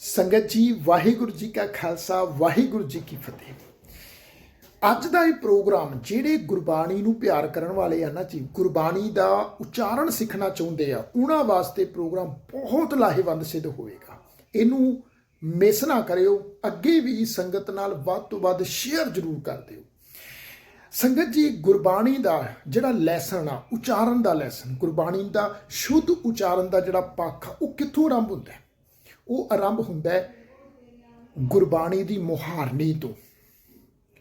ਸੰਗਤ ਜੀ, ਵਾਹਿਗੁਰੂ ਜੀ ਕਾ ਖਾਲਸਾ, ਵਾਹਿਗੁਰੂ ਜੀ ਕੀ ਫਤਿਹ। ਅੱਜ ਦਾ ਇਹ ਪ੍ਰੋਗਰਾਮ ਜਿਹੜੇ ਗੁਰਬਾਣੀ ਨੂੰ ਪਿਆਰ ਕਰਨ ਵਾਲੇ ਆ ਨਾ ਜੀ, ਗੁਰਬਾਣੀ ਦਾ ਉਚਾਰਨ ਸਿੱਖਣਾ ਚਾਹੁੰਦੇ ਆ, ਉਹਨਾਂ ਵਾਸਤੇ ਪ੍ਰੋਗਰਾਮ ਬਹੁਤ ਲਾਹੇਵੰਦ ਸਿੱਧ ਹੋਵੇਗਾ। ਇਹਨੂੰ ਮਿਸ ਨਾ ਕਰਿਓ, ਅੱਗੇ ਵੀ ਸੰਗਤ ਨਾਲ ਵੱਧ ਤੋਂ ਵੱਧ ਸ਼ੇਅਰ ਜ਼ਰੂਰ ਕਰ ਦਿਓ। ਸੰਗਤ ਜੀ, ਗੁਰਬਾਣੀ ਦਾ ਜਿਹੜਾ ਲੈਸਨ ਆ, ਉਚਾਰਨ ਦਾ ਲੈਸਨ ਗੁਰਬਾਣੀ ਦਾ ਸ਼ੁੱਧ ਉਚਾਰਨ ਦਾ ਜਿਹੜਾ ਪੱਖ ਆ ਉਹ ਕਿੱਥੋਂ ਆਰੰਭ ਹੁੰਦਾ ਹੈ? ਉਹ ਆਰੰਭ ਹੁੰਦਾ ਹੈ ਗੁਰਬਾਣੀ ਦੀ ਮੁਹਾਰਨੀ ਤੋਂ।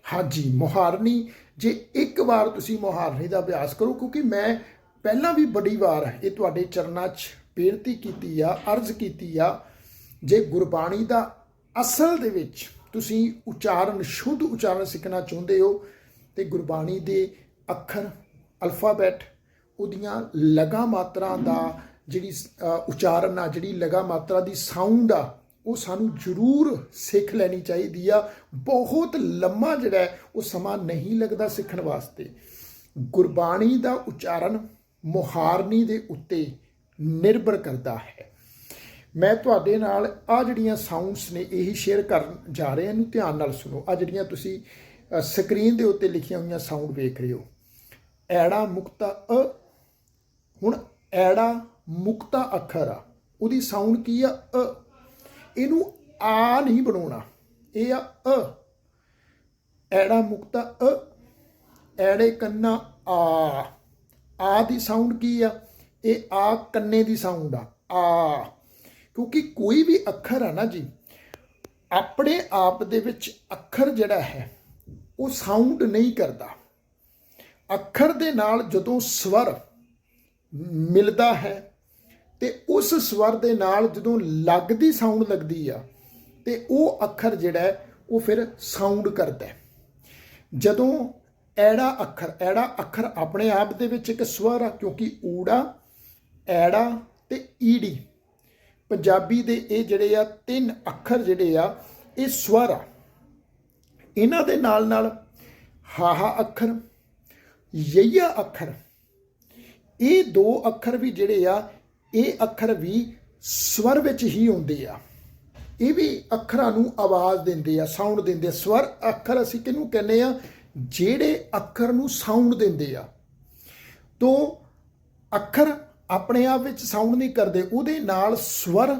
ਹਾਂਜੀ, ਮੁਹਾਰਨੀ, ਜੇ ਇੱਕ ਵਾਰ ਤੁਸੀਂ ਮੁਹਾਰਨੀ ਦਾ ਅਭਿਆਸ ਕਰੋ, ਕਿਉਂਕਿ ਮੈਂ ਪਹਿਲਾਂ ਵੀ ਬੜੀ ਵਾਰ ਇਹ ਤੁਹਾਡੇ ਚਰਨਾਂ 'ਚ ਬੇਨਤੀ ਕੀਤੀ ਆ, ਅਰਜ਼ ਕੀਤੀ ਆ, ਜੇ ਗੁਰਬਾਣੀ ਦਾ ਅਸਲ ਦੇ ਵਿੱਚ ਤੁਸੀਂ ਉਚਾਰਨ, ਸ਼ੁੱਧ ਉਚਾਰਨ ਸਿੱਖਣਾ ਚਾਹੁੰਦੇ ਹੋ, ਤੇ ਗੁਰਬਾਣੀ ਦੇ ਅੱਖਰ, ਅਲਫਾਬੈਟ, ਉਹਦੀਆਂ ਲਗਾ ਮਾਤਰਾ ਦਾ ਜਿਹੜੀ ਉਚਾਰਨ ਆ, ਜਿਹੜੀ ਲਗਾ ਮਾਤਰਾ ਦੀ ਸਾਊਂਡ ਆ, ਉਹ ਸਾਨੂੰ ਜ਼ਰੂਰ ਸਿੱਖ ਲੈਣੀ ਚਾਹੀਦੀ ਆ। ਬਹੁਤ ਲੰਮਾ ਜਿਹੜਾ ਉਹ ਸਮਾਂ ਨਹੀਂ ਲੱਗਦਾ ਸਿੱਖਣ ਵਾਸਤੇ। ਗੁਰਬਾਣੀ ਦਾ ਉਚਾਰਨ ਮੁਹਾਰਨੀ ਦੇ ਉੱਤੇ ਨਿਰਭਰ ਕਰਦਾ ਹੈ। ਮੈਂ ਤੁਹਾਡੇ ਨਾਲ ਆ ਜਿਹੜੀਆਂ ਸਾਊਂਡਸ ਨੇ, ਇਹੀ ਸ਼ੇਅਰ ਕਰਨ ਜਾ ਰਹੇ ਹਾਂ ਇਹਨੂੰ ਧਿਆਨ ਨਾਲ ਸੁਣੋ। ਆ ਜਿਹੜੀਆਂ ਤੁਸੀਂ ਸਕਰੀਨ ਦੇ ਉੱਤੇ ਲਿਖੀਆਂ ਹੋਈਆਂ ਸਾਊਂਡ ਵੇਖ ਰਹੇ ਹੋ। ਐੜਾ ਮੁਕਤਾ ਅ, ਹੁਣ ਐੜਾ ਮੁਕਤਾ ਅੱਖਰ ਆ। ਉਹਦੀ ਸਾਊਂਡ ਕੀ ਆ? ਅ। ਇਹਨੂੰ ਆ ਨਹੀਂ ਬਣਾਉਣਾ। ਇਹ ਆ ਅ। ਐੜਾ ਮੁਕਤਾ ਅ। ਐੜੇ ਕੰਨਾ ਆ। ਆ ਦੀ ਸਾਊਂਡ ਕੀ ਆ? ਇਹ ਆ ਕੰਨੇ ਦੀ ਸਾਊਂਡ ਆ। ਆ। ਕਿਉਂਕਿ ਕੋਈ ਵੀ ਅੱਖਰ ਆ ਨਾ ਜੀ, ਆਪਣੇ ਆਪ ਦੇ ਵਿੱਚ ਅੱਖਰ ਜਿਹੜਾ ਹੈ, ਉਹ ਸਾਊਂਡ ਨਹੀਂ ਕਰਦਾ। ਅੱਖਰ ਦੇ ਨਾਲ ਜਦੋਂ ਸਵਰ ਮਿਲਦਾ ਹੈ ਤੇ ਉਸ ਸਵਰ ਦੇ ਨਾਲ ਜਦੋਂ ਲੱਗਦੀ ਸਾਊਂਡ ਲੱਗਦੀ ਆ, ਤੇ ਉਹ ਅੱਖਰ ਜਿਹੜਾ ਉਹ ਫਿਰ ਸਾਊਂਡ ਕਰਦਾ ਜਦੋਂ ਐੜਾ ਅੱਖਰ ਐੜਾ ਅੱਖਰ ਆਪਣੇ ਆਪ ਦੇ ਵਿੱਚ ਇੱਕ ਸਵਰ ਆ, ਕਿਉਂਕਿ ਊੜਾ, ਐੜਾ ਤੇ ਈੜੀ, ਪੰਜਾਬੀ ਦੇ ਇਹ ਜਿਹੜੇ ਆ, ਤਿੰਨ ਅੱਖਰ ਜਿਹੜੇ ਆ, ਇਹ ਸਵਰ ਆ। ਇਹਨਾਂ ਦੇ ਨਾਲ ਨਾਲ ਹਾਹਾ ਅੱਖਰ, ਯਈਆ ਅੱਖਰ, ਇਹ ਦੋ ਅੱਖਰ ਵੀ ਜਿਹੜੇ ਆ ਇਹ ਅੱਖਰ ਵੀ ਸਵਰ ਵਿੱਚ ਹੀ ਹੁੰਦੇ ਆ। ਇਹ ਵੀ ਅੱਖਰਾਂ ਨੂੰ ਆਵਾਜ਼ ਦਿੰਦੇ ਆ ਸਾਊਂਡ ਦਿੰਦੇ ਆ। ਸਵਰ ਅੱਖਰ ਅਸੀਂ ਕਿਹਨੂੰ ਕਹਿੰਦੇ ਆ? ਜਿਹੜੇ ਅੱਖਰ ਨੂੰ ਸਾਊਂਡ ਦਿੰਦੇ ਆ। ਤੋ ਅੱਖਰ ਆਪਣੇ ਆਪ ਵਿੱਚ ਸਾਊਂਡ ਨਹੀਂ ਕਰਦੇ, ਉਹਦੇ ਨਾਲ ਸਵਰ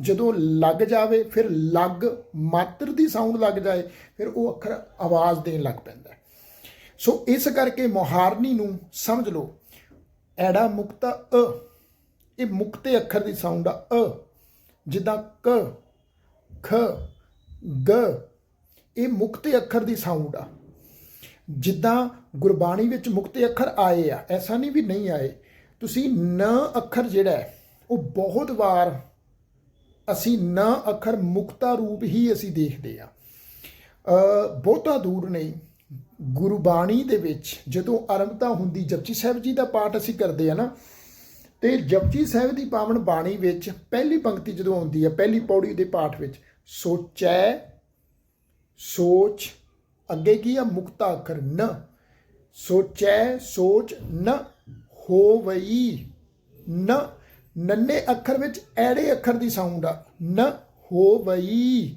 ਜਦੋਂ ਲੱਗ ਜਾਵੇ, ਫਿਰ ਲੱਗ ਮਾਤਰ ਦੀ ਸਾਊਂਡ ਲੱਗ ਜਾਏ, ਫਿਰ ਉਹ ਅੱਖਰ ਆਵਾਜ਼ ਦੇਣ ਲੱਗ ਪੈਂਦਾ। ਸੋ ਇਸ ਕਰਕੇ ਮੁਹਾਰਨੀ ਨੂੰ ਸਮਝ ਲਓ। ਐੜਾ ਮੁਕਤਾ ਅ ਇਹ ਮੁਕਤੇ ਅੱਖਰ ਦੀ ਸਾਊਂਡ ਆ, ਅ, ਜਿੱਦਾਂ ਕ, ਖ, ਗ, ਇਹ ਮੁਕਤੇ ਅੱਖਰ ਦੀ ਸਾਊਂਡ ਆ। ਜਿੱਦਾਂ ਗੁਰਬਾਣੀ ਵਿੱਚ ਮੁਕਤੇ ਅੱਖਰ ਆਏ ਆ, ਐਸਾ ਨਹੀਂ ਵੀ ਨਹੀਂ ਆਏ। ਤੁਸੀਂ ਨ ਅੱਖਰ ਜਿਹੜਾ ਉਹ ਬਹੁਤ ਵਾਰ ਅਸੀਂ ਨ ਅੱਖਰ ਮੁਕਤਾ ਰੂਪ ਹੀ ਅਸੀਂ ਦੇਖਦੇ ਆ। ਬਹੁਤਾ ਦੂਰ ਨਹੀਂ, ਗੁਰਬਾਣੀ ਦੇ ਵਿੱਚ ਜਦੋਂ ਆਰੰਭਤਾ ਹੁੰਦੀ, ਜਪਜੀ ਸਾਹਿਬ ਜੀ ਦਾ ਪਾਠ ਅਸੀਂ ਕਰਦੇ ਆ ਨਾ ਤੇ ਜਪਜੀ ਸਾਹਿਬ ਦੀ ਪਾਵਨ ਬਾਣੀ ਵਿੱਚ ਪਹਿਲੀ ਪੰਕਤੀ ਜਦੋਂ ਆਉਂਦੀ ਹੈ, ਪਹਿਲੀ ਪੌੜੀ ਦੇ ਪਾਠ ਵਿੱਚ, ਸੋਚੈ, ਸੋਚ, ਅੱਗੇ ਕੀ ਆ? ਮੁਕਤਾ ਅੱਖਰ ਨ। ਸੋਚੈ, ਸੋਚ, ਨ, ਹੋਵਈ, ਨ। ਨੰਨੇ ਅੱਖਰ ਵਿੱਚ ਐੜੇ ਅੱਖਰ ਦੀ ਸਾਊਂਡ ਆ, ਨ, ਹੋਵਈ।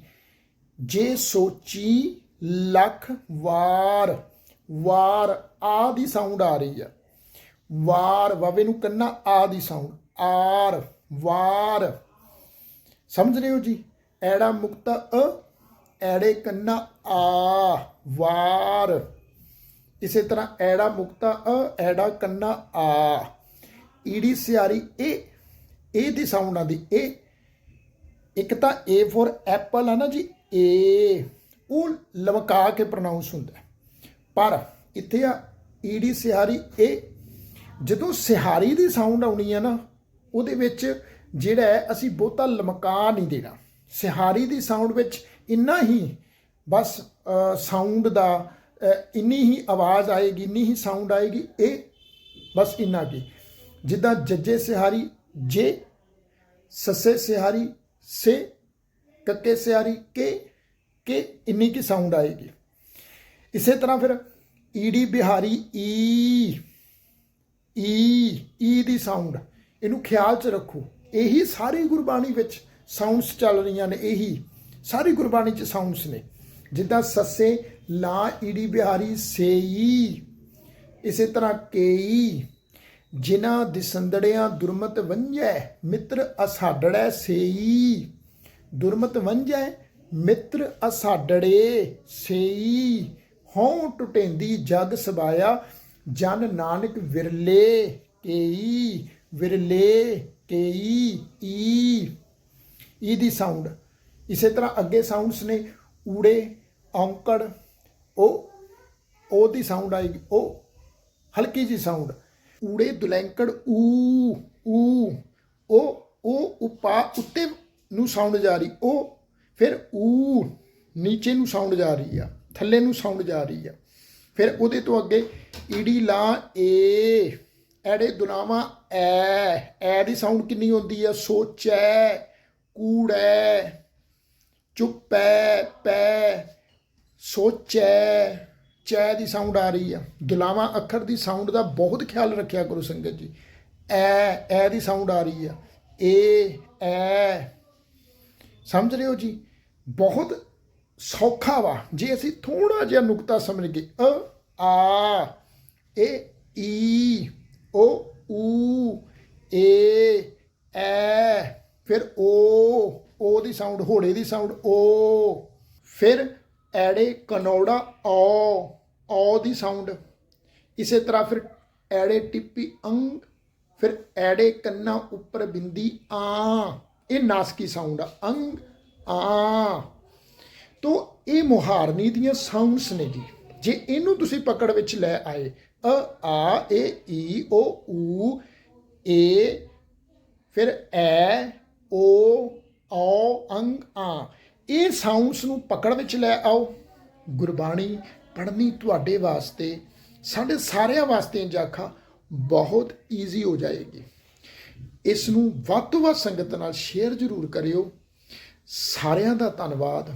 ਜੇ ਸੋਚੀ, ਲੱਖ, ਵਾਰ ਵਾਰ, ਆ ਦੀ ਸਾਊਂਡ ਆ ਰਹੀ ਆ। ਵਾਰ ਵਾਵੇ ਨੂੰ ਕੰਨਾ ਆ ਦੀ ਸਾਊਂਡ ਆਰ ਵਾਰ। ਸਮਝ ਰਹੇ ਹੋ ਜੀ? ਐੜਾ ਮੁਕਤਾ ਅ, ਐੜੇ ਕੰਨਾ ਆ, ਵਾਰ। ਇਸੇ ਤਰ੍ਹਾਂ ਐੜਾ ਮੁਕਤਾ ਅ, ਐੜਾ ਕੰਨਾ ਆ। ਈੜੀ ਸਿਆਰੀ ਇਹ ਇਹ ਦੀ ਸਾਊਂਡ ਆਂਦੀ ਇਹ ਇੱਕ ਤਾਂ ਏ ਫॉर ਐਪਲ ਹੈ ਨਾ ਜੀ, ਏ। ਉਹ ਲਮਕਾ ਕੇ ਪ੍ਰੋਨਾਂਸ ਹੁੰਦਾ। ਪਰ ਇੱਥੇ ਆ ਈੜੀ ਸਿਆਰੀ ਇਹ ਜਦੋਂ ਸਿਹਾਰੀ ਦੀ ਸਾਊਂਡ ਆਉਣੀ ਹੈ ਨਾ, ਉਹਦੇ ਵਿੱਚ ਜਿਹੜਾ ਹੈ, ਅਸੀਂ ਬਹੁਤਾ ਲਮਕਾ ਨਹੀਂ ਦੇਣਾ। ਸਿਹਾਰੀ ਦੀ ਸਾਊਂਡ ਵਿੱਚ ਇੰਨਾ ਹੀ ਬਸ ਸਾਊਂਡ ਦਾ ਇੰਨੀ ਹੀ ਆਵਾਜ਼ ਆਏਗੀ, ਇੰਨੀ ਹੀ ਸਾਊਂਡ ਆਏਗੀ, ਇਹ ਬਸ ਇੰਨਾ ਕੀ ਜਿੱਦਾਂ ਜੱਜੇ ਸਿਹਾਰੀ, ਜੇ, ਸੱਸੇ ਸਿਹਾਰੀ, ਸੇ, ਕੱਕੇ ਸਿਹਾਰੀ, ਕੇ ਕੇ, ਇੰਨੀ ਕੀ ਸਾਊਂਡ ਆਏਗੀ। ਇਸੇ ਤਰ੍ਹਾਂ ਫਿਰ ਈਡੀ ਬਿਹਾਰੀ, ਈ। ਈ ਈ ਦੀ ਸਾਊਂਡ ਇਹਨੂੰ ਖਿਆਲ ਚ ਰੱਖੋ। ਇਹੀ ਸਾਰੀ ਗੁਰਬਾਣੀ ਵਿੱਚ ਸਾਊਂਡਸ ਚੱਲ ਰਹੀਆਂ ਨੇ, ਇਹੀ। ਸਾਰੀ ਗੁਰਬਾਣੀ ਚ ਸਾਊਂਡਸ ਨੇ। ਜਿੱਦਾਂ ਸੱਸੇ, ਲਾ ਈੜੀ ਬਿਹਾਰੀ ਸੇਈ। ਇਸੇ ਤਰ੍ਹਾਂ ਕੇਈ। ਜਿਨ੍ਹਾਂ ਦਿਸੰਦੜਿਆਂ ਦੁਰਮਤ ਵੰਜੈ ਮਿੱਤਰ ਅਸਾਡੜੈ ਸੇਈ। ਦੁਰਮਤ ਵੰਜੈ ਮਿੱਤਰ ਅਸਾਡੜੇ ਸੇਈ। ਹਉ ਟੁਟੇਂਦੀ ਜਗ ਸਬਾਇਆ ਜਨ ਨਾਨਕ ਵਿਰਲੇ ਕੇਈ ਵਿਰਲੇ ਕੇਈ, ਈ। ਈ ਦੀ ਸਾਊਂਡ ਇਸੇ ਤਰ੍ਹਾਂ ਅੱਗੇ ਸਾਊਂਡਸ ਨੇ, ਊੜੇ, ਔਂਕੜ ਉਹ ਉਹ ਦੀ ਸਾਊਂਡ ਆਏਗੀ ਉਹ ਹਲਕੀ ਜੀ ਸਾਊਂਡ ਊੜੇ, ਦੁਲੈਂਕੜ, ਊ ਊ ਉਹ ਉਹ ਉਪਾ, ਉੱਤੇ ਨੂੰ ਸਾਊਂਡ ਜਾ ਰਹੀ ਉਹ ਫਿਰ ਊ, ਨੀਚੇ ਨੂੰ ਸਾਊਂਡ ਜਾ ਰਹੀ ਆ, ਥੱਲੇ ਨੂੰ ਸਾਊਂਡ ਜਾ ਰਹੀ ਆ। ਫਿਰ ਉਹਦੇ ਤੋਂ ਅੱਗੇ ਈੜੀ ਲਾ ਏ, ਐੜੇ ਦੁਲਾਵਾ ਐ ਐ ਦੀ ਸਾਊਂਡ ਕਿੰਨੀ ਹੁੰਦੀ ਆ? ਸੋਚੈ, ਕੂੜੈ, ਚੁੱਪੈ, ਪੈ, ਸੋਚੈ, ਚੈ ਦੀ ਸਾਊਂਡ ਆ ਰਹੀ ਆ। ਦੁਲਾਵਾਂ ਅੱਖਰ ਦੀ ਸਾਊਂਡ ਦਾ ਬਹੁਤ ਖਿਆਲ ਰੱਖਿਆ ਕਰੋ ਸੰਗਤ ਜੀ। ਐ ਐ ਦੀ ਸਾਊਂਡ ਆ ਰਹੀ ਆ। ਏ, ਐ। ਸਮਝ ਰਹੇ ਹੋ ਜੀ? ਬਹੁਤ ਸੌਖਾ ਵਾ। ਜੇ ਅਸੀਂ ਥੋੜਾ ਜਿਹਾ ਨੁਕਤਾ ਸਮਝ ਗਏ, ਅ, ਆ, ਏ, ਈ, ਓ, ਊ, ਏ, ਐ, ਫਿਰ ਓ ਓ ਦੀ ਸਾਊਂਡ, ਹੋੜੇ ਦੀ ਸਾਊਂਡ, ਓ, ਫਿਰ ਐੜੇ ਕਨੌੜਾ ਔ ਔ ਦੀ ਸਾਊਂਡ। ਇਸੇ ਤਰ੍ਹਾਂ ਫਿਰ ਐੜੇ ਟਿੱਪੀ ਅੰਗ, ਫਿਰ ਐੜੇ ਕੰਨਾ ਉੱਪਰ ਬਿੰਦੀ ਆ। ਇਹ ਨਾਸਕੀ ਸਾਊਂਡ ਆ। ਅੰਗ, ਆ। ਤੋ ਇਹ ਮੁਹਾਰਨੀ ਦੀਆਂ ਸਾਊਂਡਸ ਨੇ ਜੀ। ਜੇ ਇਹਨੂੰ ਤੁਸੀਂ ਪਕੜ ਵਿੱਚ ਲੈ ਆਏ, ਅ, ਆ, ਏ, ਈ, ਓ, ਊ, ਏ, ਫਿਰ ਐ, ਓ ਔ ਅੰਗ, ਆ। ਇਹ ਸਾਊਂਡਸ ਨੂੰ ਪਕੜ ਵਿੱਚ ਲੈ ਆਓ। ਗੁਰਬਾਣੀ ਪੜ੍ਹਨੀ ਤੁਹਾਡੇ ਵਾਸਤੇ, ਸਾਡੇ ਸਾਰਿਆਂ ਵਾਸਤੇ ਜਾਖਾ ਬਹੁਤ ਈਜ਼ੀ ਹੋ ਜਾਏਗੀ। ਇਸ ਨੂੰ ਵੱਧ ਤੋਂ ਵੱਧ ਸੰਗਤ ਨਾਲ ਸ਼ੇਅਰ ਜ਼ਰੂਰ ਕਰਿਓ। ਸਾਰਿਆਂ ਦਾ ਧੰਨਵਾਦ।